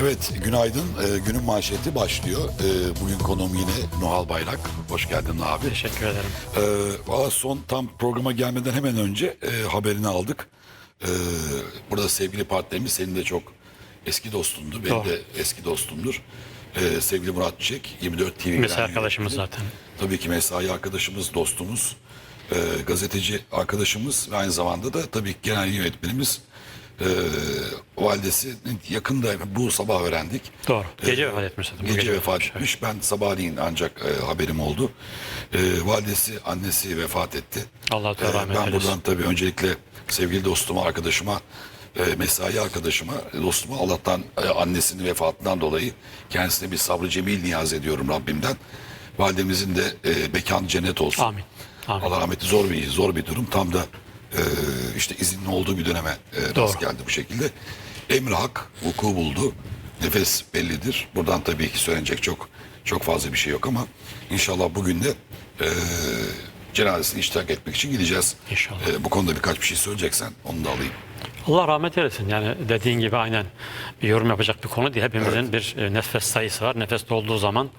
Evet, günaydın. Ee, günün manşeti başlıyor. Ee, bugün konuğum yine Nuhal Bayrak. Hoş geldin abi. Teşekkür ederim. Ee, valla son tam programa gelmeden hemen önce e, haberini aldık. Ee, burada sevgili partnerimiz senin de çok eski dostundu. Benim Doğru. de eski dostumdur. Ee, sevgili Murat Çiçek, 24 TV. Mesai arkadaşımız zaten. Tabii ki mesai arkadaşımız, dostumuz, e, gazeteci arkadaşımız ve aynı zamanda da tabii ki genel yönetmenimiz e, validesinin yakında bu sabah öğrendik. Doğru. Gece Ee, vefat etmiş zaten. Bu Gece, vefat etmiş. Ben sabahleyin ancak e, haberim oldu. E, validesi, annesi vefat etti. Allah E, rahmet Ben eylesin. buradan tabii öncelikle sevgili dostuma, arkadaşıma, e, mesai arkadaşıma, dostuma Allah'tan e, annesinin vefatından dolayı kendisine bir sabrı cemil niyaz ediyorum Rabbimden. Validemizin de e, mekan cennet olsun. Amin. Amin. Allah rahmeti zor bir zor bir durum. Tam da e, işte izinli olduğu bir döneme e, rast geldi bu şekilde. Emri hak vuku buldu. Nefes bellidir. Buradan tabii ki söylenecek çok çok fazla bir şey yok ama inşallah bugün de e, cenazesine iştirak etmek için gideceğiz. İnşallah. E, bu konuda birkaç bir şey söyleyeceksen onu da alayım. Allah rahmet eylesin. Yani dediğin gibi aynen bir yorum yapacak bir konu değil. Hepimizin bir e, nefes sayısı var. Nefes dolduğu zaman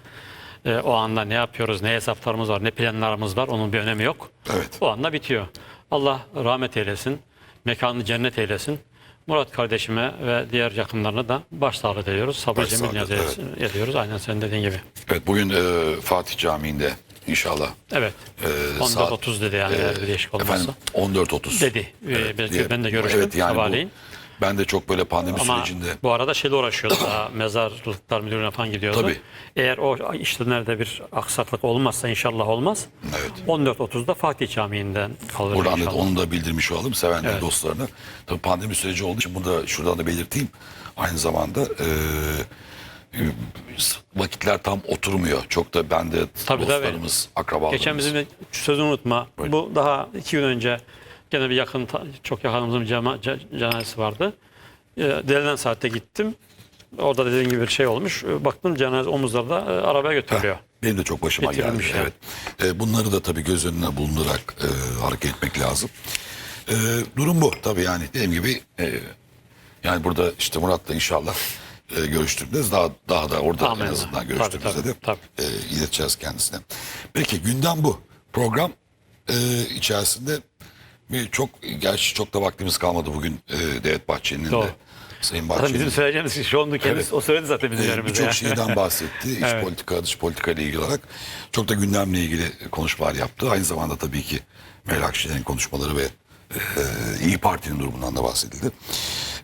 e, o anda ne yapıyoruz, ne hesaplarımız var, ne planlarımız var. Onun bir önemi yok. Evet. O anda bitiyor. Allah rahmet eylesin. Mekanını cennet eylesin. Murat kardeşime ve diğer yakınlarına da başsağlığı diliyoruz. Sabır cemil evet. ediyoruz. Aynen senin dediğin gibi. Evet bugün e, Fatih Camii'nde inşallah. Evet. e, 14.30 dedi yani bir değişik olmazsa. Efendim 14.30. Dedi. E, belki diye- ben de görüştüm Evet yani sabahleyin. bu, ben de çok böyle pandemi Ama sürecinde bu arada şeyle uğraşıyordu daha mezarlıklar müdürlüğüne falan gidiyordu. Tabii. Eğer o işlemlerde bir aksaklık olmazsa inşallah olmaz. Evet. 14.30'da Fatih Camii'nden kalır Buradan da inşallah. onu da bildirmiş olalım sevenler Evet. dostlarına. Tabii pandemi süreci olduğu için bunu da şuradan da belirteyim. Aynı zamanda e, vakitler tam oturmuyor. Çok da ben de Tabii, dostlarımız, akrabalarımız. Geçen bizim de sözünü unutma. Bu daha iki gün önce gene bir yakın, çok yakınımızın cema, ce- cenazesi vardı. E, denilen saatte gittim. Orada dediğim gibi bir şey olmuş. E, Baktım cenaze omuzlarda e, arabaya götürülüyor. Benim de çok başıma geldi. Yani. Evet. E, bunları da tabii göz önüne bulundurarak e, hareket etmek lazım. E, durum bu tabii yani dediğim gibi e, yani burada işte Murat'la inşallah e, görüştüğümüzde daha daha da orada Amin. en azından görüştüğümüzde tabii, de tabii. e, ileteceğiz kendisine. Peki gündem bu. Program e, içerisinde çok gerçi çok da vaktimiz kalmadı bugün e, Devlet Bahçeli'nin Doğru. de Sayın Bahçeli'nin bizim söyleyeceğimiz şey oldu kendisi. Evet. O söyledi zaten bizim ee, yerimizde. Birçok ya. şeyden bahsetti. İç Evet. politika, dış politika ile ilgili olarak. Çok da gündemle ilgili konuşmalar yaptı. Aynı zamanda tabii ki Meral Akşener'in konuşmaları ve e, İyi Parti'nin durumundan da bahsedildi.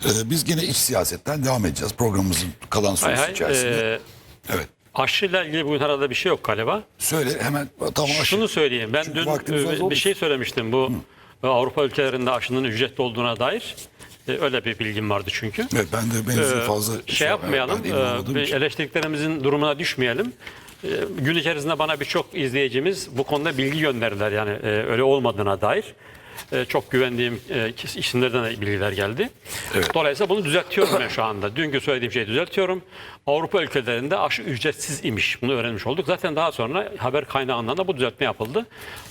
E, biz gene iç siyasetten devam edeceğiz. Programımızın kalan Hay süresi hay, içerisinde. e, evet. aşıyla ilgili bugün herhalde bir şey yok galiba. Söyle hemen tamam aşı. Şunu söyleyeyim. Ben Çünkü dün e, bir şey söylemiştim. Bu e, Avrupa ülkelerinde aşının ücretli olduğuna dair e, öyle bir bilgim vardı çünkü. Evet ben de benzin fazla şey yapmayalım, de emin e, eleştirdiklerimizin durumuna düşmeyelim. E, Gün içerisinde bana birçok izleyicimiz bu konuda bilgi gönderdiler yani e, öyle olmadığına dair. E, Çok güvendiğim e, isimlerden de bilgiler geldi. Evet. Dolayısıyla bunu düzeltiyorum ben şu anda. Dünkü söylediğim şeyi düzeltiyorum. Avrupa ülkelerinde aşı ücretsiz imiş. Bunu öğrenmiş olduk. Zaten daha sonra haber kaynağından da bu düzeltme yapıldı.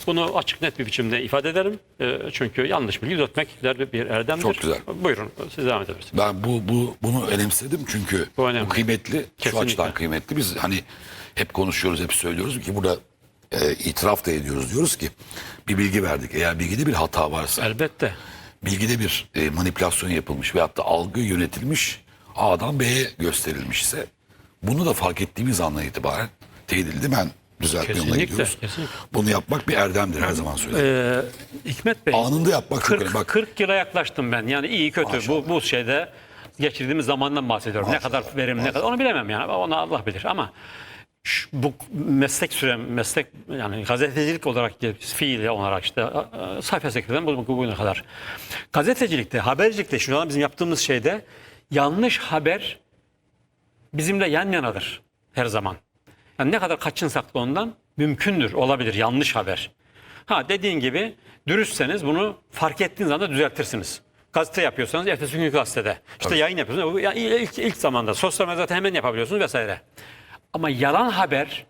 Bunu açık net bir biçimde ifade ederim. E, Çünkü yanlış bilgi düzeltmek bir erdemdir. Çok güzel. Buyurun siz devam edebilirsiniz. Ben bu bu bunu önemsedim çünkü Bu bu, önemli. kıymetli. Şu Kesinlikle. açıdan kıymetli. Biz hani hep konuşuyoruz, hep söylüyoruz ki burada e, itiraf da ediyoruz. Diyoruz ki bir bilgi verdik. Eğer bilgide bir hata varsa, Elbette. bilgide bir e, manipülasyon yapılmış veyahut da algı yönetilmiş A'dan B'ye gösterilmişse bunu da fark ettiğimiz andan itibaren teyit edildi. Ben düzeltme yoluna gidiyoruz. kesinlikle. Bunu yapmak bir erdemdir her zaman söylerim. Ee, Hikmet Bey. Anında yapmak çok 40, önemli. Bak 40 yıla yaklaştım ben. Yani iyi kötü Maşallah. bu bu şeyde geçirdiğimiz zamandan bahsediyorum. Ne Maşallah, kadar verim ne kadar onu bilemem yani. Onu Allah bilir ama şu- bu meslek sürem meslek yani gazetecilik olarak fiil olarak işte sayfa sekreterden bu bugüne kadar gazetecilikte habercilikte şu an bizim yaptığımız şeyde yanlış haber bizimle yan yanadır her zaman. Yani ne kadar kaçınsak da ondan mümkündür, olabilir yanlış haber. Ha dediğin gibi dürüstseniz bunu fark ettiğiniz anda düzeltirsiniz. Gazete yapıyorsanız ertesi günkü gazetede. İşte yayın yapıyorsunuz. Bu ya- ilk, ilk zamanda sosyal medyada hemen yapabiliyorsunuz vesaire. Ama yalan haber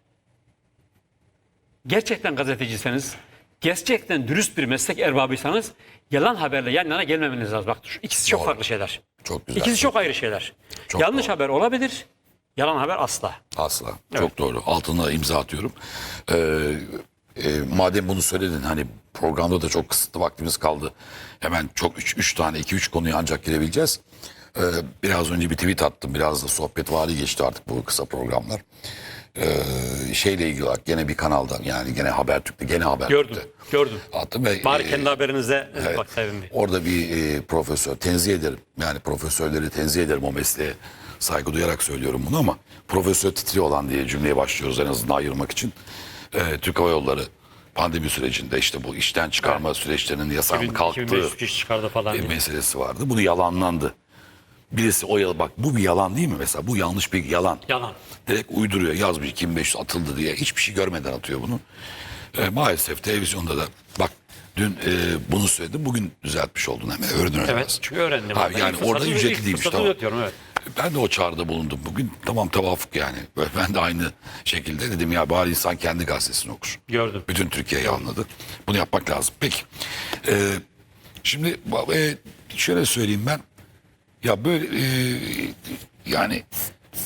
gerçekten gazeteciyseniz, gerçekten dürüst bir meslek erbabıysanız yalan haberle yan yana gelmemeniz lazım. Bak şu ikisi çok Doğru. farklı şeyler. Çok güzel. İkisi çok ayrı şeyler. Çok Yanlış doğru. haber olabilir, yalan haber asla. Asla. Çok doğru. Altına imza atıyorum. Ee, e, madem bunu söyledin hani programda da çok kısıtlı vaktimiz kaldı. Hemen çok 3 üç tane 2 3 konuya ancak girebileceğiz. Ee, biraz önce bir tweet attım. Biraz da sohbet vari geçti artık bu kısa programlar. Ee, şeyle ilgili olarak gene bir kanalda yani gene Habertürk'te gene Habertürk'te. Gördüm, gördüm. Attım ve Bari e, kendi haberinize Evet. bak. Orada bir e, profesör tenzih ederim. Yani profesörleri tenzih ederim o mesleğe saygı duyarak söylüyorum bunu ama profesör titri olan diye cümleye başlıyoruz en azından ayırmak için. E, Türk Hava Yolları pandemi sürecinde işte bu işten çıkarma süreçlerinin yasağının kalktığı 2500 kişi çıkardı falan. e, meselesi vardı. Bunu yalanlandı. Birisi o yalan bak bu bir yalan değil mi mesela? Bu yanlış bir yalan. Yalan. Direkt uyduruyor yazmış 2500 atıldı diye hiçbir şey görmeden atıyor bunu. E, maalesef televizyonda da bak dün e, bunu söyledim bugün düzeltmiş oldun hemen öğrenmez. Evet, çünkü öğrendim. Abi yani orada ücretli değilmiş tamam. evet. Ben de o çağrıda bulundum bugün. Tamam tevafuk yani. Ben de aynı şekilde dedim ya bari insan kendi gazetesini okur. Gördüm. Bütün Türkiye'yi anladı. Bunu yapmak lazım. Peki. Ee, şimdi e, şöyle söyleyeyim ben. Ya böyle e, yani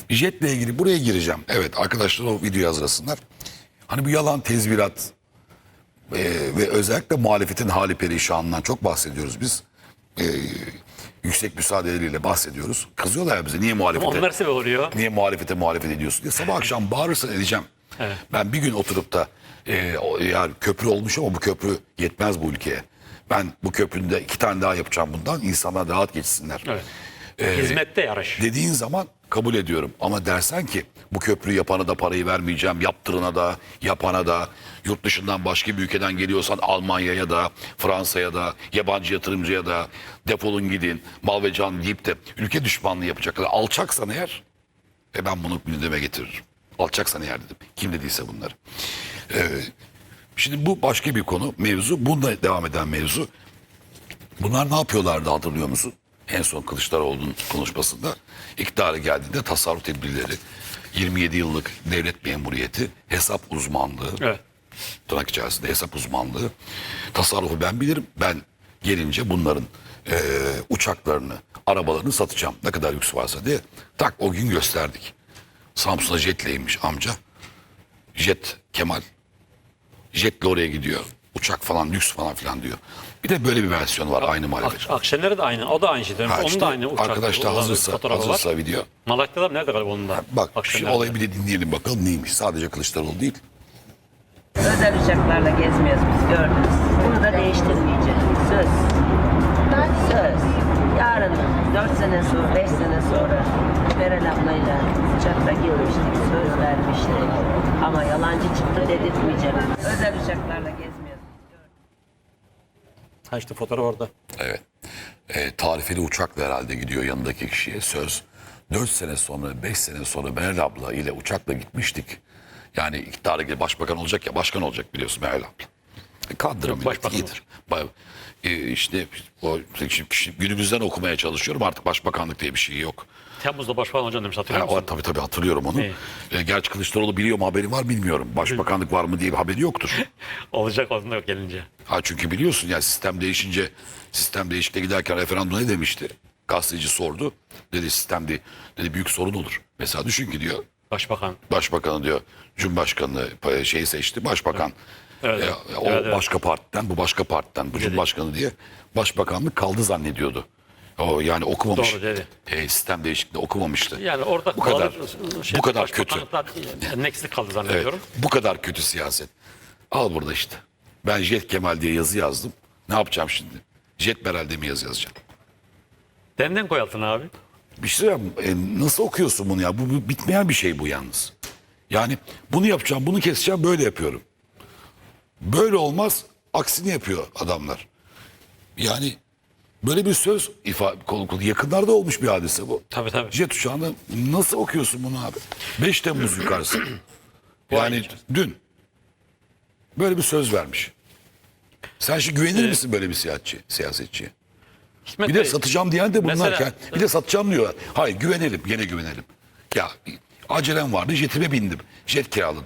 jetle ilgili buraya gireceğim. Evet arkadaşlar o videoyu hazırlasınlar. Hani bu yalan tezvirat e, ve özellikle muhalefetin hali perişanından çok bahsediyoruz biz. E, yüksek müsaadeleriyle bahsediyoruz. Kızıyorlar ya bize niye muhalefete? Onlar sebep oluyor. Niye muhalefete muhalefet ediyorsun diye. Sabah akşam bağırırsan edeceğim. Evet. Ben bir gün oturup da e, o- yani köprü olmuş ama bu köprü yetmez bu ülkeye. Ben bu köprünün de iki tane daha yapacağım bundan. İnsanlar rahat geçsinler. Evet. Ee, Hizmette yarış. Dediğin zaman kabul ediyorum. Ama dersen ki bu köprüyü yapana da parayı vermeyeceğim. Yaptırana da, yapana da. Yurt dışından başka bir ülkeden geliyorsan Almanya'ya da, Fransa'ya da, yabancı yatırımcıya da defolun gidin, mal ve can deyip de ülke düşmanlığı yapacaklar. Alçaksan eğer e ben bunu gündeme getiririm. Alçaksan eğer dedim. Kim dediyse bunları. Ee, şimdi bu başka bir konu, mevzu. Bununla devam eden mevzu. Bunlar ne yapıyorlardı hatırlıyor musun? En son Kılıçdaroğlu'nun konuşmasında iktidara geldiğinde tasarruf tedbirleri, 27 yıllık devlet memuriyeti, hesap uzmanlığı, Evet. tırnak içerisinde hesap uzmanlığı, tasarrufu ben bilirim. Ben gelince bunların eee, uçaklarını, arabalarını satacağım. Ne kadar lüks varsa diye tak o gün gösterdik. Samsun'a jetleymiş amca. Jet Kemal. Jetle oraya gidiyor. Uçak falan lüks falan filan diyor. Bir de böyle bir versiyon var aynı. Ak Akşener'e de aynı. O da aynı şey. Ha Onun işte da aynı uçak. arkadaşlar olan hazırsa, fotoğrafı hazırsa var. video. Malatya'da mı? nerede galiba onun da? Bak şu Akşener'de. olayı bir de dinleyelim bakalım neymiş. Sadece Kılıçdaroğlu değil. Özel uçaklarla gezmiyoruz biz gördünüz. Bunu da değiştirmeyeceğiz. Söz. Söz. Yarın 4 sene sonra, 5 sene sonra Meral ablayla uçakla girmiştik. Söz vermiştik. Ama yalancı çıktı dedirtmeyeceğim. Özel uçaklarla gezmiyoruz. Ha işte fotoğraf orada. Evet. E, tarifeli uçakla herhalde gidiyor yanındaki kişiye söz. 4 sene sonra 5 sene sonra Meral abla ile uçakla gitmiştik. Yani iktidara gel başbakan olacak ya başkan olacak biliyorsun Meral abla. E, Kadro Yok, millet başbakan iyidir. Ba- e, işte o şimdi, şimdi günümüzden okumaya çalışıyorum artık başbakanlık diye bir şey yok. Temmuz'da başbakan hocam demiş hatırlıyor Ha, o, musun? tabii tabii hatırlıyorum onu. İyi. E, gerçi Kılıçdaroğlu biliyor mu haberi var bilmiyorum. Başbakanlık var mı diye bir haberi yoktur. Olacak onda yok gelince. Ha çünkü biliyorsun ya sistem değişince sistem değişikliğe giderken referandum ne demişti? Gazeteci sordu. Dedi sistem de, dedi büyük sorun olur. Mesela düşün ki diyor Başbakan. başbakanı diyor Cumhurbaşkanı e, şeyi seçti başbakan. Evet, E, evet. o evet. başka partiden bu başka partiden bu Cumhurbaşkanı diye başbakanlık kaldı zannediyordu. O yani okumamış. Doğru dedi. E, sistem değişikliği okumamıştı. Yani orada bu kadar şey, bu kadar kötü. Endeksli kaldı Evet, zannediyorum. bu kadar kötü siyaset. Al burada işte. Ben Jet Kemal diye yazı yazdım. Ne yapacağım şimdi? Jet Meral diye mi yazı yazacağım? Demden koy altına abi. Bir şey söyleyeyim. E, nasıl okuyorsun bunu ya? Bu, bu bitmeyen bir şey bu yalnız. Yani bunu yapacağım, bunu keseceğim, böyle yapıyorum. Böyle olmaz, aksini yapıyor adamlar. Yani böyle bir söz ifade konu yakınlarda olmuş bir hadise bu. Tabii tabii. Jet uçağını nasıl okuyorsun bunu abi? 5 Temmuz yukarısı. yani dün böyle bir söz vermiş. Sen şimdi güvenir misin böyle bir siyasetçi, siyasetçiye? Hikmet Bir de Bey, satacağım diyen de bunlar. Mesela- Yani bir de satacağım diyorlar. Hayır güvenelim, gene güvenelim. Ya acelem vardı, jetime bindim. Jet kiraladım.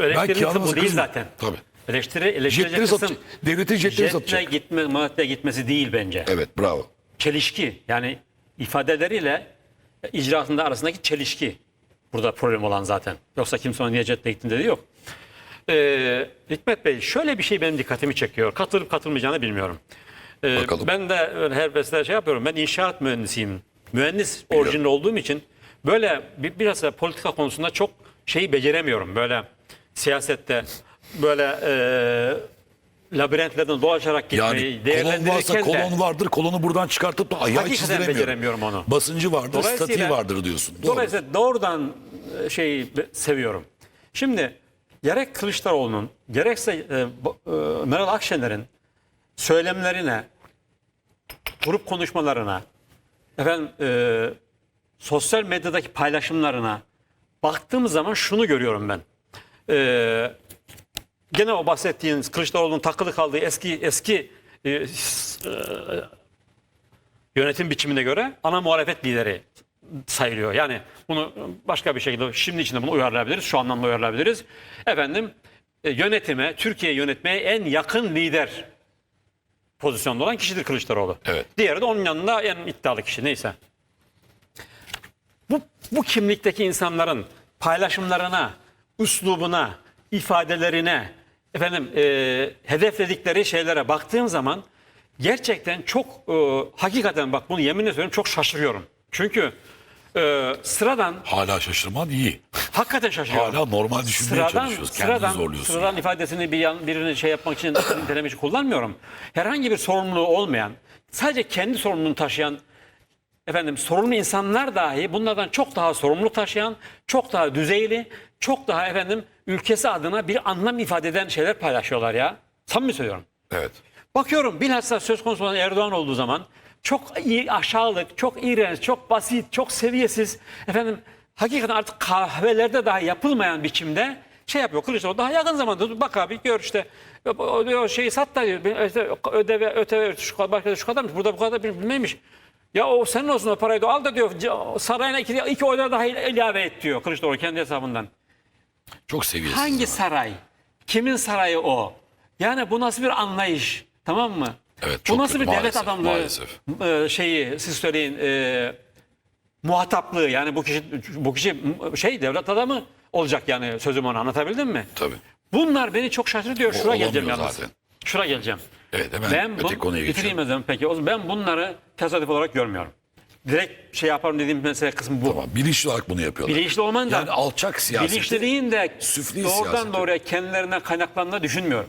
Elektriğin kiralaması bu değil kızım. zaten. Tabii. Eleştiri, eleştirecek Jetleri kısım satacak. Devletin jetleri jetle satacak. gitme, madde gitmesi değil bence. Evet bravo. Çelişki. Yani ifadeleriyle icraatında arasındaki çelişki. Burada problem olan zaten. Yoksa kimse ona Niyetet'le gittin dedi yok. Ee, Hikmet Bey şöyle bir şey benim dikkatimi çekiyor. Katılıp katılmayacağını bilmiyorum. Ee, Bakalım. ben de öyle her besle şey yapıyorum. Ben inşaat mühendisiyim. Mühendis orijinli olduğum için böyle bir, biraz da politika konusunda çok şeyi beceremiyorum. Böyle siyasette böyle e, labirentlerden dolaşarak gitmeyi Yani kolon varsa de kolon vardır. Kolonu buradan çıkartıp da ayağı Hakikaten çizdiremiyorum. beceremiyorum onu. Basıncı vardır, Dolayısıyla- statiği vardır diyorsun. Doğru. Dolayısıyla doğrudan e, şeyi be- seviyorum. Şimdi gerek Kılıçdaroğlu'nun gerekse e, bu- e, Meral Akşener'in söylemlerine, grup konuşmalarına, efendim e, sosyal medyadaki paylaşımlarına baktığımız zaman şunu görüyorum ben. E, gene o bahsettiğiniz Kılıçdaroğlu'nun takılı kaldığı eski eski e, e, yönetim biçimine göre ana muhalefet lideri sayılıyor. Yani bunu başka bir şekilde şimdi içinde bunu uyarlayabiliriz. Şu anlamda uyarlayabiliriz. Efendim e, yönetime, Türkiye yönetmeye en yakın lider pozisyonda olan kişidir Kılıçdaroğlu. Evet. Diğeri de onun yanında en iddialı kişi neyse. Bu, bu kimlikteki insanların paylaşımlarına, üslubuna, ifadelerine, efendim e, hedefledikleri şeylere baktığım zaman gerçekten çok e, hakikaten bak bunu yeminle söylüyorum çok şaşırıyorum. Çünkü e, sıradan Hala şaşırman iyi. hakikaten şaşırıyorum. Hala normal düşünmeye çalışıyoruz. Kendini sıradan, zorluyorsun. sıradan ifadesini bir yan, birini şey yapmak için nitelemek için kullanmıyorum. Herhangi bir sorumluluğu olmayan, sadece kendi sorumluluğunu taşıyan efendim sorumlu insanlar dahi bunlardan çok daha sorumluluk taşıyan, çok daha düzeyli, çok daha efendim ülkesi adına bir anlam ifade eden şeyler paylaşıyorlar ya. Samimi söylüyorum. Evet. Bakıyorum bilhassa söz konusu olan Erdoğan olduğu zaman çok iyi aşağılık, çok iğrenç, çok basit, çok seviyesiz. Efendim hakikaten artık kahvelerde daha yapılmayan biçimde şey yapıyor. Kılıçdaroğlu daha yakın zamanda bak abi gör işte o, o şeyi sat da işte ödeve öteve şu kadar başka şu kadarmış. Burada bu kadar bilmeymiş. Ya o senin olsun o parayı da al da diyor sarayına iki, iki oylar daha ilave et diyor Kılıçdaroğlu kendi hesabından. Çok seviyesiz. Hangi saray? Kimin sarayı o? Yani bu nasıl bir anlayış? Tamam mı? Evet, bu nasıl kötü, bir devlet maalesef, adamlığı maalesef. e, şeyi siz söyleyin e, muhataplığı yani bu kişi bu kişi şey devlet adamı olacak yani sözüm onu anlatabildim mi? Tabii. Bunlar beni çok şaşırtıyor. O Şuraya geleceğim yalnız. zaten. Şuraya geleceğim. Evet hemen Ben öteki bu, konuya bitireyim geçelim. zaman peki. O zaman ben bunları tesadüf olarak görmüyorum. Direkt şey yaparım dediğim mesele kısmı bu. Tamam. Bilinçli olarak bunu yapıyorlar. Bilinçli olmanın da Yani alçak siyaseti bilinçli değil de süfli doğrudan siyaseti. doğruya kendilerine kaynaklandığını düşünmüyorum.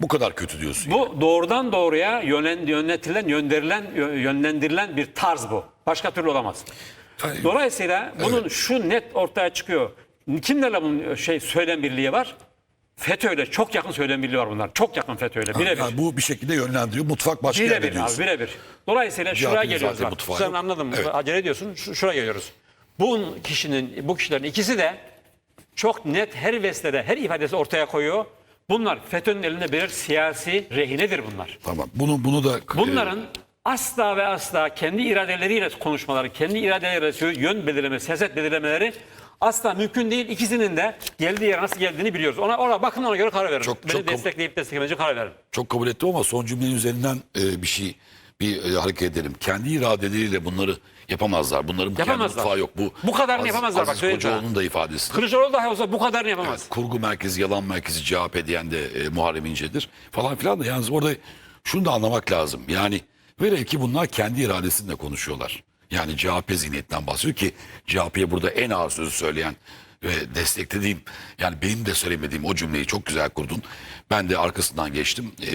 bu kadar kötü diyorsun. Bu doğrudan doğruya yönen, yönetilen, yönderilen, yö- yönlendirilen bir tarz bu. Başka türlü olamaz. Yani- Dolayısıyla bunun şu net ortaya çıkıyor. Kimlerle bunun şey söylem birliği var? FETÖ'yle çok yakın söylem birliği var bunlar. Çok yakın FETÖ'yle. Birebir. Yani bu bir şekilde yönlendiriyor. Mutfak başka yerde Birebir abi diyorsun. birebir. Dolayısıyla şuraya geliyoruz bak. mutfağı Sen yok. anladın mı? Evet. Acele ediyorsun. Şu- Şuraya geliyoruz. Bu kişinin, bu kişilerin ikisi de çok net her vesilede, her ifadesi ortaya koyuyor. Bunlar FETÖ'nün elinde birer siyasi rehinedir bunlar. Tamam. Bunu bunu da Bunların asla ve asla kendi iradeleriyle konuşmaları, kendi iradeleriyle yön belirleme, siyaset belirlemeleri asla mümkün değil. İkisinin de geldiği yere nasıl geldiğini biliyoruz. Ona, ona bakın ona göre karar verin. Çok- Beni çok destekleyip desteklemeyince karar verin. çok kabul ettim ama son cümlenin üzerinden e, bir şey bir e, hareket edelim. Kendi iradeleriyle bunları yapamazlar. Bunların kendi Yapamazlar. mutfağı yok. Bu Bu kadarını Aziz- yapamazlar, bak Aziz sana. Kocaoğlu'nun da ifadesi. Kılıçdaroğlu dahi olsa bu kadarını yapamaz. kurgu merkezi, yalan merkezi CHP diyen de e, Muharrem İnce'dir falan filan da yalnız orada şunu da anlamak lazım. Yani velev ki bunlar kendi iradesiyle konuşuyorlar. Yani CHP zihniyetinden bahsediyor ki CHP'ye burada en ağır sözü söyleyen ve desteklediğim yani benim de söylemediğim o cümleyi çok güzel kurdun. Ben de arkasından geçtim. E,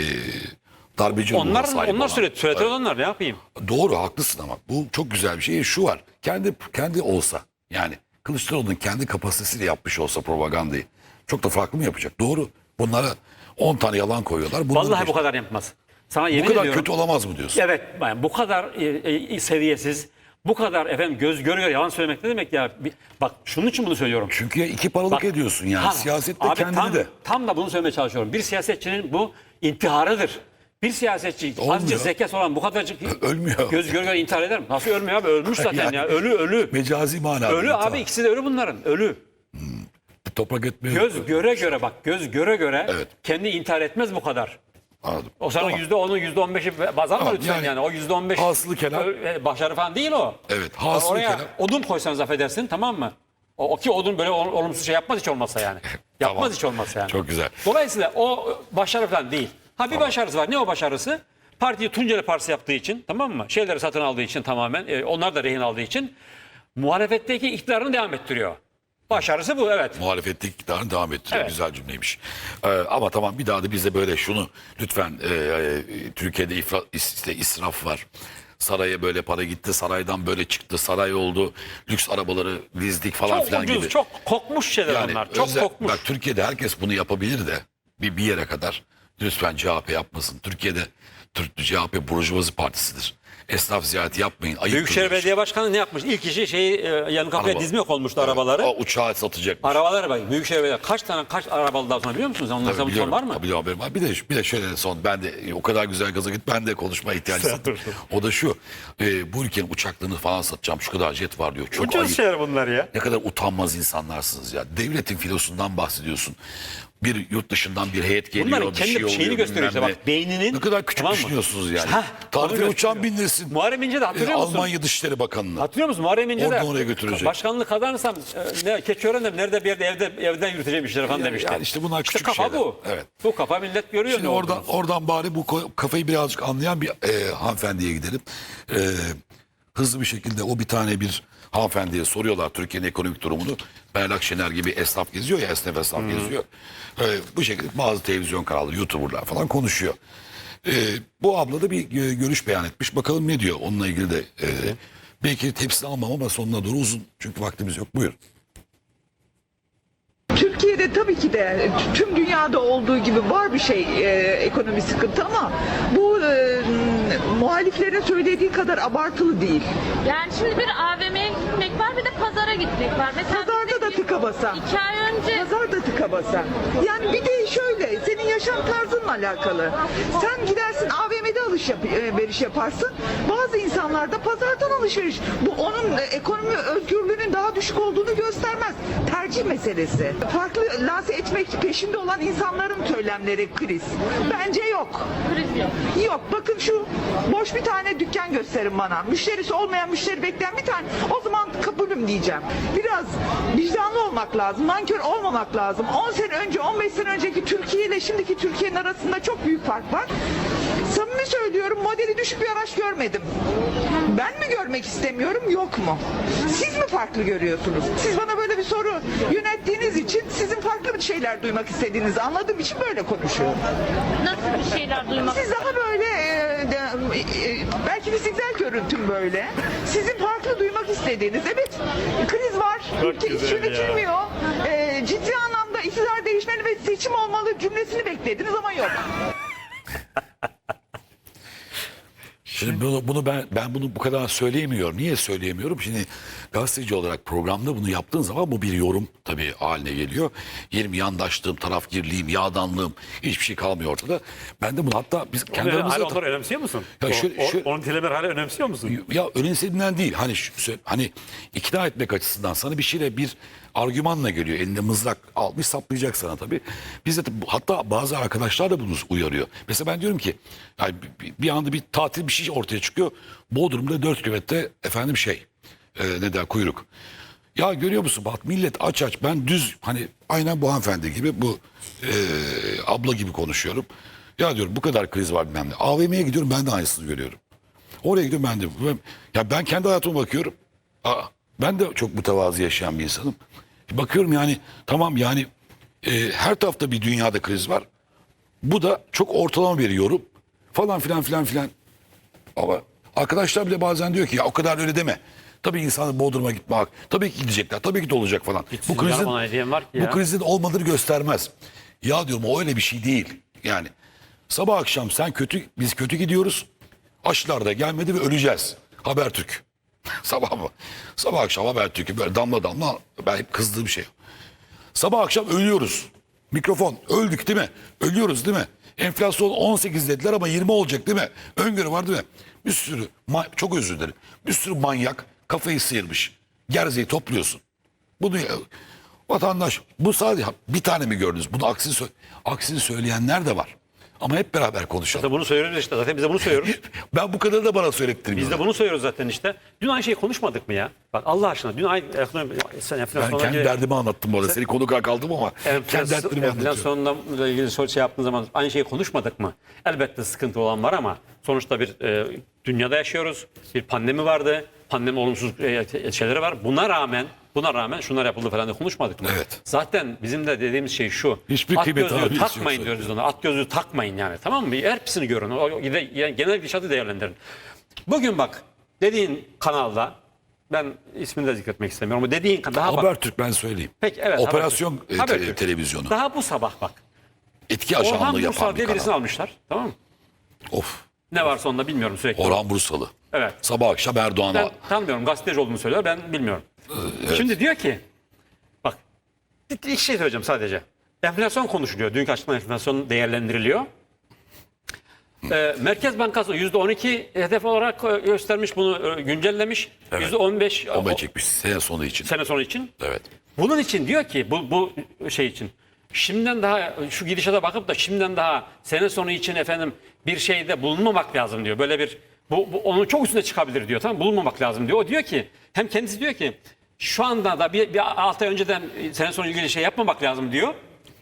darbeci Onlar sahip onlar olan- söyledi. Onlar ne yapayım? Doğru haklısın ama bu çok güzel bir şey. Şu var kendi kendi olsa yani Kılıçdaroğlu'nun kendi kapasitesiyle yapmış olsa propagandayı çok da farklı mı yapacak? Doğru. Bunlara 10 tane yalan koyuyorlar. Bunları Vallahi geç- bu kadar yapmaz. Sana yemin bu kadar ediyorum. kötü olamaz mı diyorsun? Evet, yani bu kadar e, e, seviyesiz, bu kadar efendim göz göre göre yalan söylemek ne demek ya? Bir- bak şunun için bunu söylüyorum. Çünkü iki paralık Bak, ediyorsun yani. tam- Siyasette abi kendini tam, de. Tam da bunu söylemeye çalışıyorum. Bir siyasetçinin bu intiharıdır. Bir siyasetçi Olmuyor. azıcık zekası olan bu kadarcık Ölmüyor. göz göre göre intihar eder mi? Nasıl ölmüyor abi? Ölmüş zaten Yani- ya. Ölü ölü. Mecazi manada. Ölü intihar. abi ikisi de ölü bunların. Ölü. Toprak etmiyor. Göz göre göre bak göz göre göre kendi intihar etmez bu kadar. Anladım. O sana Tamam. yüzde onun yüzde on beşi baz alma Tamam, lütfen yani. yani O yüzde on beş hasılı kelam- e, başarı falan değil o. Evet, hasılı Oraya kelam- odun koysanız affedersin tamam mı? O, o ki odun böyle ol- olumsuz şey yapmaz hiç olmazsa yani. Yapmaz Tamam. hiç olmazsa yani. Çok güzel. Dolayısıyla o e, başarı falan değil. Ha bir başarısı var. Ne o başarısı? Partiyi Tunceli Partisi yaptığı için tamam mı? Şeyleri satın aldığı için tamamen. e, onlar da rehin aldığı için muhalefetteki iktidarını devam ettiriyor. Başarısı bu evet. Muhalefette iktidarını devam ettiriyor. Evet. Güzel cümleymiş. Ee, ama tamam bir daha da bize böyle şunu lütfen e, e, Türkiye'de ifra, is- işte israf var. Saraya böyle para gitti, saraydan böyle çıktı, saray oldu, lüks arabaları dizdik falan Çok filan ucuz, gibi. çok kokmuş şeyler Yani onlar. Çok özel- kokmuş. Bak Türkiye'de herkes bunu yapabilir de bir, bir yere kadar lütfen CHP yapmasın. Türkiye'de Türk CHP Burjuvazi Partisi'dir. Esnaf ziyareti yapmayın. Ayıp Büyükşehir Belediye Başkanı ne yapmış? İlk işi şeyi e, yanı kapıya Araba. dizmek olmuştu arabaları. O uçağı satacak. Arabaları bak Büyükşehir Belediye kaç tane kaç arabalı daha sonra biliyor musunuz? Onun hesabı son var mı? Tabii biliyorum, haberim var. Bir de, bir de şöyle son ben de o kadar güzel gaza git ben de konuşma ihtiyacı hissettim. O da şu e, bu ülkenin uçaklarını falan satacağım şu kadar jet var diyor. Çok ayıp. şeyler bunlar ya. Ne kadar utanmaz insanlarsınız ya. Devletin filosundan bahsediyorsun. Bir yurt dışından bir heyet geliyor. Bunların bir kendi şey oluyor, şeyini gösteriyor işte bak beyninin. Ne kadar küçük Tamam mı? düşünüyorsunuz yani. Onu Tarife uçan bindirsin. Muharrem İnce de E, hatırlıyor musun? Almanya Dışişleri Bakanı'nı. Hatırlıyor musun? Muharrem İnce de oraya götürecek. başkanlık kazanırsam e, ne, Keçiören'de nerede bir yerde evde, evden yürüteceğim işleri falan demişti. yani işte bunlar küçük kafa şeyler. bu. Evet. Bu kafa millet görüyor Şimdi oradan olduğunu. oradan bari bu kafayı birazcık anlayan bir e, hanımefendiye gidelim. E, hızlı bir şekilde o bir tane bir hanımefendiye soruyorlar Türkiye'nin ekonomik durumunu. Meral Akşener gibi esnaf geziyor ya esnaf esnaf geziyor. E, bu şekilde bazı televizyon kanalları, YouTuber'lar falan konuşuyor. E, bu abla da bir e, görüş beyan etmiş. Bakalım ne diyor onunla ilgili de. E, belki hepsini almam ama sonuna doğru uzun. Çünkü vaktimiz yok. Buyurun. Türkiye'de tabii ki de tüm dünyada olduğu gibi var bir şey e, ekonomi sıkıntı ama bu e, muhaliflerin söylediği kadar abartılı değil. Yani şimdi bir AVM'ye gitmek var bir de gitmek var. Mesela Pazarda da tıka basa. iki ay önce Pazar da tıka basa. Yani bir de şöyle senin yaşam tarzınla alakalı. Sen gidersin AVM'de alışveriş yaparsın. Bazı insanlar da pazardan alışveriş. Bu onun e, ekonomi özgürlüğünün daha düşük olduğunu göstermez. Tercih meselesi. Farklı lanse etmek peşinde olan insanların söylemleri kriz. Bence yok. kriz yok. Yok bakın şu boş bir tane dükkan gösterin bana. Müşterisi olmayan müşteri bekleyen bir tane. O zaman kabulüm diyeceğim. Biraz vicdanlı olmak lazım. Nankör olmamak lazım. 10 sene önce 15 sene önceki Türkiye ile şimdiki Türkiye'nin arasında çok büyük fark var. Samimi söylüyorum modeli düşük bir araç görmedim. Ben mi görmek istemiyorum yok mu? Siz mi farklı görüyorsunuz? Siz bana böyle bir soru yönettiğiniz için sizin farklı bir şeyler duymak istediğinizi anladığım için böyle konuşuyorum. Nasıl bir şeyler duymak Siz daha böyle e, de- e, belki fiziksel görüntüm böyle. Sizin farklı duymak istediğiniz. Evet kriz var. Ülke hiç yönetilmiyor. E, ciddi anlamda iktidar değişmeli ve seçim olmalı cümlesini beklediniz ama yok. Şimdi bunu, bunu ben ben bunu bu kadar söyleyemiyorum. Niye söyleyemiyorum? Şimdi gazeteci olarak programda bunu yaptığın zaman bu bir yorum tabii haline geliyor. Yerim yandaşlığım, tarafgirliğim, yağdanlığım hiçbir şey kalmıyor ortada. Ben de bunu hatta biz kendi Yani aramızda hala onları önemsiyor musun? Ya şöyle- o- şöyle- onun dilemeleri hala önemsiyor musun? ya önemsediğinden değil. Hani hani ikna etmek açısından sana bir şeyle bir argümanla geliyor. Elinde mızrak almış saplayacak sana tabii. Biz de hatta bazı arkadaşlar da bunu uyarıyor. Mesela ben diyorum ki yani bir, anda bir tatil bir şey ortaya çıkıyor. Bodrum'da 4 kilometre efendim şey e, ne der kuyruk. Ya görüyor musun bak millet aç aç ben düz hani aynen bu hanımefendi gibi bu e, abla gibi konuşuyorum. Ya diyorum bu kadar kriz var bilmem ne. AVM'ye gidiyorum ben de aynısını görüyorum. Oraya gidiyorum ben de. Ya ben kendi hayatıma bakıyorum. Aa, ben de çok mütevazı yaşayan bir insanım. Bakıyorum yani tamam yani e, her tarafta bir dünyada kriz var. Bu da çok ortalama bir yorum. Falan filan filan filan. Ama arkadaşlar bile bazen diyor ki ya o kadar öyle deme. Tabii insanlar Bodrum'a gitmek, tabii ki gidecekler, tabii ki de olacak falan. Gitsin bu krizin, var ki bu ya. krizin olmadığını göstermez. Ya diyorum o öyle bir şey değil. Yani sabah akşam sen kötü, biz kötü gidiyoruz. Aşılar da gelmedi ve öleceğiz. Habertürk. sabah mı? Sabah akşam Habertürk'ü böyle damla damla ben hep kızdığım şey. Sabah akşam ölüyoruz. Mikrofon öldük değil mi? Ölüyoruz değil mi? Enflasyon 18 dediler ama 20 olacak değil mi? Öngörü var değil mi? Bir sürü çok özür dilerim. Bir sürü manyak kafayı sıyırmış. Gerzeyi topluyorsun. Bunu vatandaş bu sadece bir tane mi gördünüz? Bunu aksini, aksini söyleyenler de var. Ama hep beraber konuşalım. Zaten bunu söylüyoruz işte. Zaten biz de bunu söylüyoruz. Ben bu kadar da bana söylettirmiyorum. Biz de bunu söylüyoruz zaten işte. Dün aynı şeyi konuşmadık mı ya? Bak Allah aşkına dün aynı sen Ben enflasyonla kendi ilgili- derdimi anlattım bu arada. Seni konuk kaldım ama kendi enflasyon, dertlerimi anlatıyorum. enflasyonla ilgili soru şey yaptığın zaman aynı şeyi konuşmadık mı? Elbette sıkıntı olan var ama sonuçta bir e, dünyada yaşıyoruz. Bir pandemi vardı. Pandemi olumsuz e, şeyleri var. Buna rağmen buna rağmen şunlar yapıldı falan diye konuşmadık mı? Evet. Zaten bizim de dediğimiz şey şu. Hiçbir at kıymet gözlüğü takmayın zaten. diyoruz ona. At gözlüğü takmayın yani. Tamam mı? Hepsini görün. O, o- yani genel gidişatı değerlendirin. Bugün bak dediğin kanalda ben ismini de zikretmek istemiyorum ama dediğin daha bak. Habertürk ben söyleyeyim. Peki evet. Operasyon Habertürk. e, te- Habertürk. televizyonu. Daha bu sabah bak. Etki Orhan ajanlığı Bursal yapan bir diye birisini kanal. almışlar. Tamam mı? Of. Ne varsa onda bilmiyorum sürekli. Orhan Bursalı. Evet. Sabah akşam Erdoğan'a. Ben tanımıyorum. Gazeteci olduğunu söylüyor. Ben bilmiyorum. Şimdi diyor ki bak iki şey söyleyeceğim sadece. Enflasyon konuşuluyor. Dünkü açıklanan enflasyon değerlendiriliyor. Ee, Merkez Bankası %12 hedef olarak e, göstermiş bunu e, güncellemiş. %15 Bomba o- çekmiş sene sonu için. sene sonu için. Evet. Bunun için diyor ki bu, bu şey için şimdiden daha şu gidişata bakıp da şimdiden daha sene sonu için efendim bir şeyde bulunmamak lazım diyor. Böyle bir bu, bu onun çok üstüne çıkabilir diyor. Tamam bulunmamak lazım diyor. O diyor ki hem kendisi diyor ki şu anda da bir, bir 6 ay önceden sene sonu ilgili şey yapmamak lazım diyor.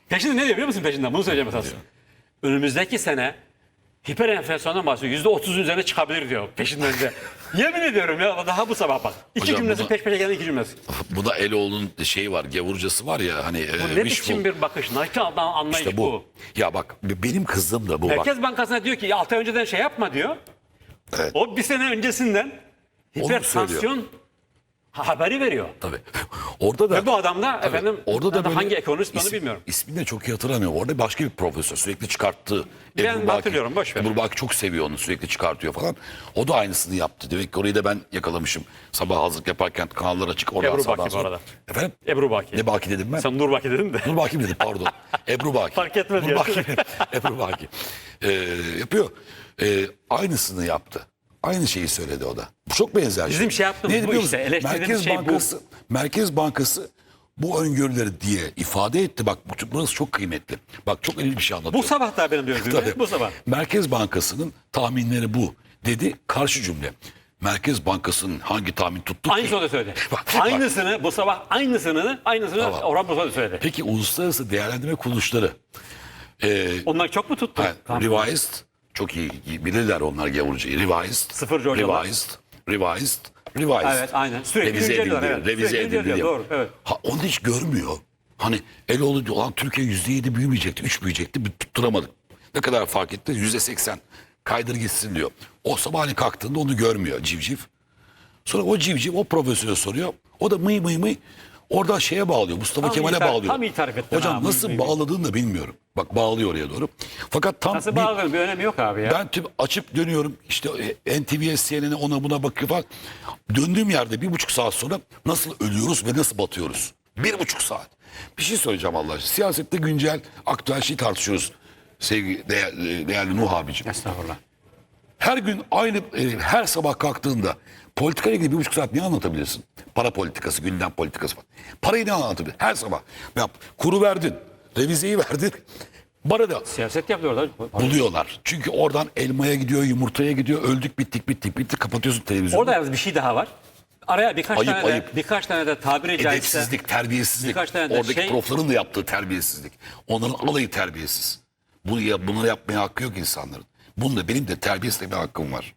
Peşinde ne diyor biliyor musun peşinden? Bunu söyleyeceğim esas. Önümüzdeki sene hiper enflasyondan bahsediyor. Yüzde otuzun üzerine çıkabilir diyor peşinden de. Yemin ediyorum ya daha bu sabah bak. İki Hocam cümlesi bunu- peş peşe gelen iki cümlesi. Bu da Eloğlu'nun şeyi var, gavurcası var ya hani e, Bu ne wishful- biçim bir bakış? Nasıl anlayış işte bu? bu. Ya bak benim kızdığım da bu bak. Merkez Bankası'na diyor ki 6 ay önceden şey yapma diyor. Evet. O bir sene öncesinden hipertansiyon haberi veriyor. Tabii. Orada da Ve bu adam da Tabii. efendim orada da böyle hangi ekonomist onu isim- bilmiyorum. İsmini de çok iyi hatırlamıyorum. Orada başka bir profesör sürekli çıkarttı. Ben hatırlıyorum, boş ver. Ebru Baki çok seviyor onu sürekli çıkartıyor falan. O da aynısını yaptı. Demek ki orayı da ben yakalamışım. Sabah hazırlık yaparken kanallar açık. Oradan Ebru Baki bu arada. Efendim? Ebru Baki. Ne Baki dedim ben? Sen Nur Baki dedin de. Nur Baki mi dedim pardon. Ebru Baki. Fark etmez Nur ya. Baki. Ebru Baki. Ee, yapıyor. Ee, aynısını yaptı. Aynı şeyi söyledi o da. Bu çok benzer. Bizim şey yaptığımız Neydi bu biliyor işte, musun? Merkez şey bu. Bankası, Merkez Bankası bu öngörüleri diye ifade etti. Bak bu- burası çok kıymetli. Bak çok önemli bir şey anlatıyor. Bu sabah da benim gördüğüm. Bu sabah. Merkez Bankası'nın tahminleri bu dedi. Karşı cümle. Merkez Bankası'nın hangi tahmin tuttu ki? Aynısını da söyledi. Bak, bak. aynısını bu sabah aynısını aynısını Tamam. Orhan da söyledi. Peki uluslararası değerlendirme kuruluşları e, Onlar çok mu tuttu? Tamam. revised çok iyi, bilirler onlar gavurcayı. Revised, Sıfırcı hocalar. revised, revised, revised. Evet, aynen. Sürekli revize edildi, evet. revize Sürekli edildi. doğru, evet. Ha, onu hiç görmüyor. Hani Eloğlu diyor lan Türkiye yüzde yedi büyümeyecekti, üç büyüyecekti, bir tutturamadık. Ne kadar fark etti? Yüzde seksen. Kaydır gitsin diyor. O sabahleyin kalktığında onu görmüyor civciv. Sonra o civciv o profesöre soruyor. O da mıy mıy mıy oradan şeye bağlıyor. Mustafa Tam Kemal'e iyi tar- bağlıyor. tam iyi tarif ettin Hocam mıy nasıl bağladığını da bilmiyorum. Bak bağlıyor oraya doğru. Fakat tam Nasıl bir- bağladın bir önemi yok abi ya. ben tüm açıp dönüyorum işte e, NTV'ye CNN'e ona buna bakıyor falan. Döndüğüm yerde bir buçuk saat sonra nasıl ölüyoruz ve nasıl batıyoruz? Bir buçuk saat. Bir şey söyleyeceğim Allah aşkına. Siyasette güncel aktüel şey tartışıyoruz. Sevgili değerli, değerli Nuh abicim. Estağfurullah. Her gün aynı e, her sabah kalktığında politika ile ilgili bir buçuk saat ne anlatabilirsin? Para politikası, gündem politikası falan. Parayı ne anlatabilir? Her sabah. Yap, kuru verdin, revizeyi verdin. Bana da Siyaset yapıyorlar. buluyorlar. Çünkü oradan elmaya gidiyor, yumurtaya gidiyor. Öldük, bittik, bittik, bittik. Kapatıyorsun televizyonu. Orada yalnız bir şey daha var. Araya birkaç Ayıp, tane de, ayıp. birkaç tane de tabiri caizse Edepsizlik, terbiyesizlik. Birkaç tane de Oradaki şey- profların da yaptığı terbiyesizlik. Onların alayı terbiyesiz. Bunu ya, bunları yapmaya hakkı yok insanların. Bunda benim de terbiyesiz bir hakkım var.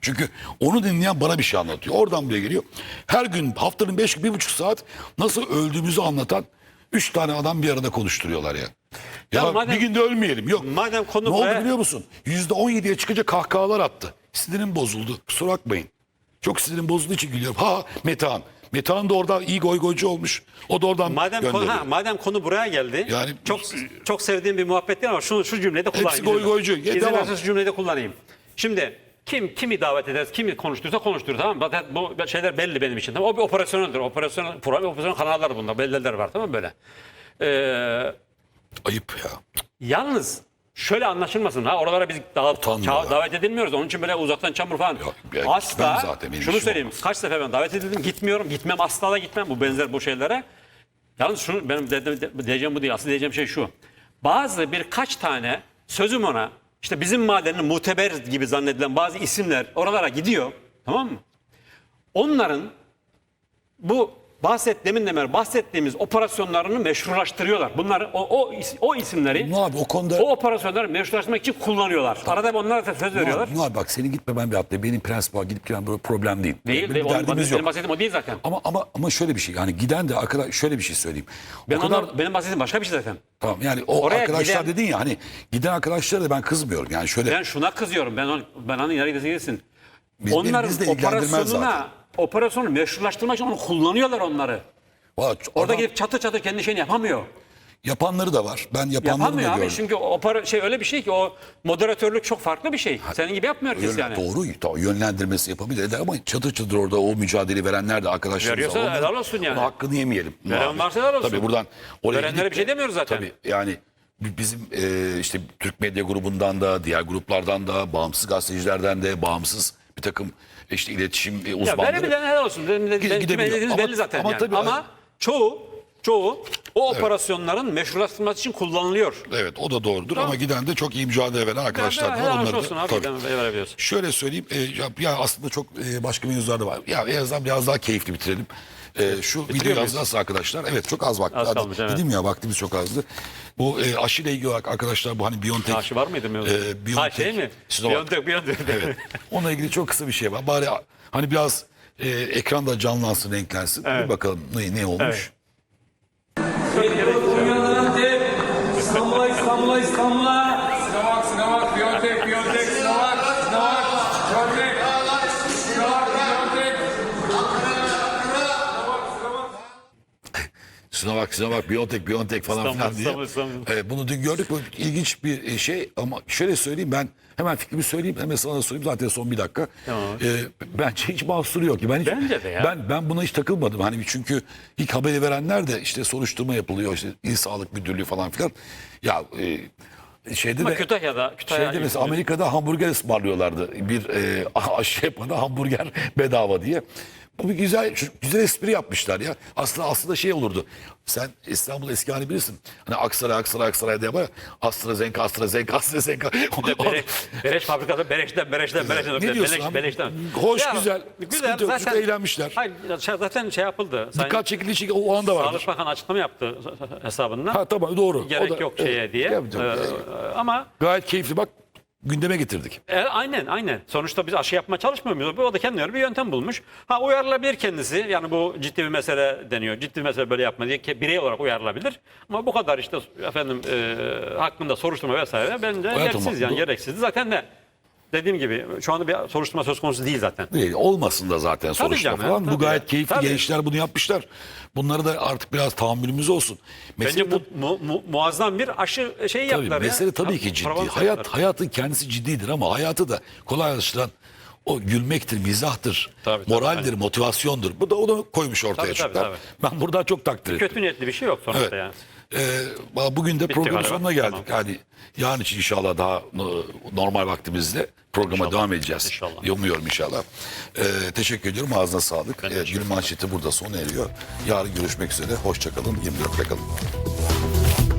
Çünkü onu dinleyen bana bir şey anlatıyor. Oradan bile geliyor. Her gün haftanın beş bir buçuk saat nasıl öldüğümüzü anlatan üç tane adam bir arada konuşturuyorlar ya. Ya, Ya madem- bir günde ölmeyelim. Yok. Madem konu ne oldu buraya- biliyor musun? Yüzde on yediye çıkınca kahkahalar attı. Sinirim bozuldu. Kusura bakmayın. Çok sinirim bozulduğu için gülüyorum. Ha Metehan. Metehan da orada iyi goy goycu olmuş. O da oradan Madem konu, ha, madem konu buraya geldi. Yani- çok çok sevdiğim bir muhabbet değil ama şunu şu cümleyi de kullanayım. goy İzin- goycu. Ya, devam. şu cümleyi de kullanayım. Şimdi kim kimi davet ederiz, kimi konuşturursa konuşturur tamam mı? Zaten bu şeyler belli benim için. Tamam? O bir operasyoneldir. Operasyon, program, operasyon kanallar bunlar. Belliler var tamam mı böyle? Ee, Ayıp ya. Yalnız şöyle anlaşılmasın ha oralara biz daha Utanma ya. davet edilmiyoruz. Onun için böyle uzaktan çamur falan. Yok, ya gitmem asla zaten, benim şunu işim söyleyeyim. Kaç sefer ben davet edildim gitmiyorum. Gitmem asla da gitmem bu benzer bu şeylere. Yalnız şunu benim de, de- de- diyeceğim bu değil. Asıl diyeceğim şey şu. Bazı birkaç tane sözüm ona işte bizim madenin muteber gibi zannedilen bazı isimler oralara gidiyor. Tamam mı? Onların bu bahset demin de bahsettiğimiz operasyonlarını meşrulaştırıyorlar. Bunları o, o, is- o isimleri Ne abi o konuda o operasyonları meşrulaştırmak için kullanıyorlar. Arada onlara da söz veriyorlar. Nuh abi bak senin gitmemen bir hatta benim prensip var gidip gelen böyle problem değil. Değil, Benim değil. Onun, derdimiz benim yok. bahsettiğim o değil zaten. Ama ama ama şöyle bir şey yani giden de arkadaş şöyle bir şey söyleyeyim. Ben o kadar onlar, benim bahsettiğim başka bir şey zaten. tamam yani o Oraya arkadaşlar giden- dedin ya hani giden arkadaşlara da ben kızmıyorum. Yani şöyle Ben şuna kızıyorum. Ben on, ben hani ileri gitsin. Biz- Onların biz de ilgilendirmez zaten. Operasyonu meşrulaştırmak için onu kullanıyorlar onları. Valla Orada adam- gidip çatır çatır kendi şeyini yapamıyor. yapanları da var. Ben yapanları da Yapamıyor abi gördüm. çünkü opera, şey öyle bir şey ki o moderatörlük çok farklı bir şey. Senin gibi yapmıyor herkes Yönlen- yani. Doğru tamam, yönlendirmesi yapabilir eder ama çatır çatır orada o mücadele verenler de arkadaşlarımız Veriyorsa var. Onların- helal olsun yani. onun hakkını yemeyelim. Veren varsa helal olsun. Tabii buradan oraya Verenlere gidip bir şey de- demiyoruz zaten. Tabii yani bi- bizim e, işte Türk Medya Grubu'ndan da diğer gruplardan da bağımsız gazetecilerden de bağımsız bir takım işte iletişim e, Ya uzmanları. verebilen helal olsun. Gidebiliyor. Ama- belli zaten ama yani. tabii- Ama çoğu çoğu o operasyonların meşrulaştırılması için kullanılıyor. Evet o da doğrudur ama giden de çok iyi mücadele veren arkadaşlar da var. Onları olsun da, abi. tabii. Şöyle söyleyeyim e, ya, ya aslında çok e, başka mevzular da var. Ya en azından biraz daha keyifli bitirelim. E, şu videoyu muyuz? hazırlarsa arkadaşlar. Evet çok az vakti. Az Hadi, kalmış, evet. Dedim ya vaktimiz çok azdı. Bu e, aşıyla ilgili olarak arkadaşlar bu hani Biontech. Aşı var mıydı mevzu? E, Biontech, ha şey mi? Sinovac. Biontech, Biontech. Evet. Onunla ilgili çok kısa bir şey var. Bari hani biraz e, ekranda canlansın, renklensin. Bir bakalım ne, ne olmuş. Evet. İstanbul'a, İstanbul'a. Sinovac, Sinovac, Sinovac, Biontech, Biontech falan İstanbul, filan diye. İstanbul, İstanbul. Evet, bunu dün gördük. Bu ilginç bir şey ama şöyle söyleyeyim ben hemen fikrimi söyleyeyim hemen sana da söyleyeyim zaten son bir dakika. Tamam. Ee, bence hiç mahsuru yok. Ben hiç, Bence de ya. Ben, ben buna hiç takılmadım. Hani çünkü ilk haberi verenler de işte soruşturma yapılıyor. işte İl Sağlık Müdürlüğü falan filan. Ya e, şeyde Ama de Kütahya'da, Kütahya Şeyde mesela Amerika'da hamburger ısmarlıyorlardı. Bir e, aşı yapana hamburger bedava diye. Bu bir güzel güzel espri yapmışlar ya. Aslında aslında şey olurdu. Sen İstanbul eski hani bilirsin. Hani Aksaray Aksaray Aksaray diye var. ya, AstraZeneca AstraZeneca AstraZeneca. Bereş, Bereş fabrikası Bereş'ten Bereş'ten Bereş'ten Ne diyorsun Beleş? Beleş'ten. Hoş, güzel. Sıkıntı yok. Çok eğlenmişler. Hayır, zaten şey yapıldı. Sayın Dikkat çekildiği şey o anda vardır. Sağlık Bakanı açıklama yaptı hesabından. Ha tamam doğru. Gerek O da- yok şeye evet. diye. Ee, ama Gayet keyifli bak gündeme getirdik. E, aynen aynen. Sonuçta biz aşı yapmaya çalışmıyor muyuz? O da kendine bir yöntem bulmuş. Ha uyarılabilir kendisi. Yani bu ciddi bir mesele deniyor. Ciddi bir mesele böyle yapma diye birey olarak uyarılabilir. Ama bu kadar işte efendim e, hakkında soruşturma vesaire bence Hayatım, gereksiz yani bu- gereksizdi. Zaten de dediğim gibi şu anda bir soruşturma söz konusu değil zaten. Değil, olmasın da zaten soruşturma canım, falan. Bu tabii. gayet keyifli Tabii. gençler bunu yapmışlar. Bunları da artık biraz tahammülümüz olsun. Mesele Bence bu mu, mu- muazzam bir aşı şeyi Tabii, yaptılar ya. mesele tabii ki ciddi. Provence Hayat yaptılar. hayatın kendisi ciddidir ama hayatı da kolaylaştıran o gülmektir, mizahtır, Tabii, tabii, moraldir, aynen. motivasyondur. Bu da onu koymuş ortaya Tabii, tabii, tabii. Ben buradan çok takdir ettim. Kötü niyetli bir şey yok sonuçta Evet. yani. Ee, bugün de programın galiba. sonuna geldik. Yani yarın için inşallah daha no- normal vaktimizde programa İnşallah. devam edeceğiz. İnşallah. Umuyorum inşallah. Ee, teşekkür ediyorum. Ağzına sağlık. Evet, gün manşeti burada sona eriyor. Yarın görüşmek üzere. Hoşçakalın. 24'te kalın.